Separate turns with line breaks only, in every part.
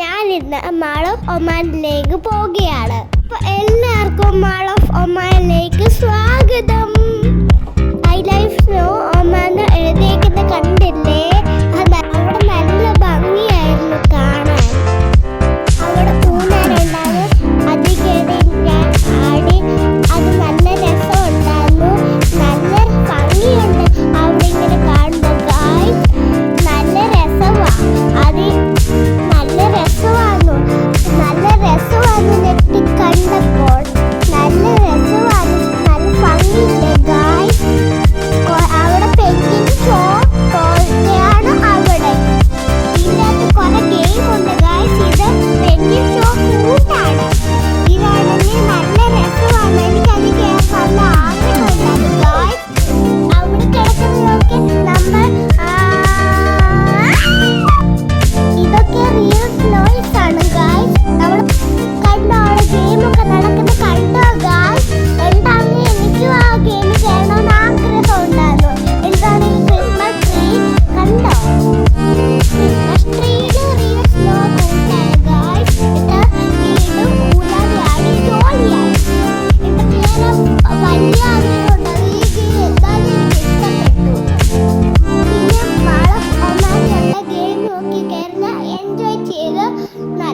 ഞാൻ ഇന്ന് mall of ഒമാനിലേക്ക് പോവുകയാണ്. എല്ലാവർക്കും മാൾ ഓഫ് ഒമാനിലേക്ക്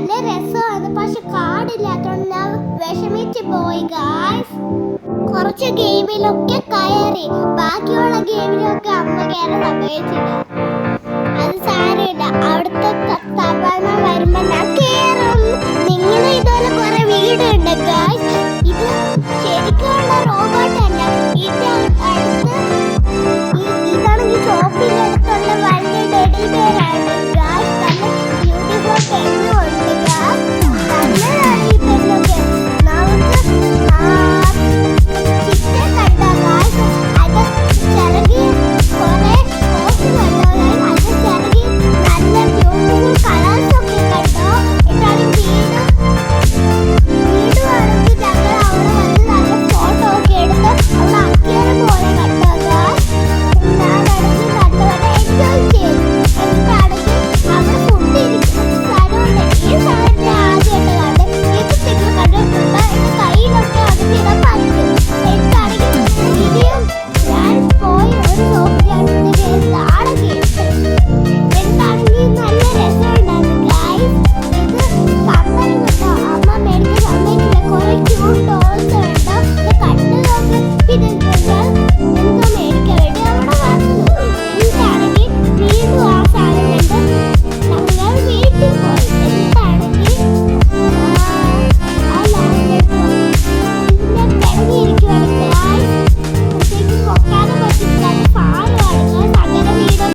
നല്ല രസമാണ്. പക്ഷെ കാടില്ലാത്തോണ്ട് ഞാൻ വിഷമിച്ച് പോയി ഗായ്സ് കുറച്ച് ഗെയിമിലൊക്കെ കയറി. ബാക്കിയുള്ള ഗെയിമിലൊക്കെ അമ്മ കയറി സമ്മതിച്ചില്ല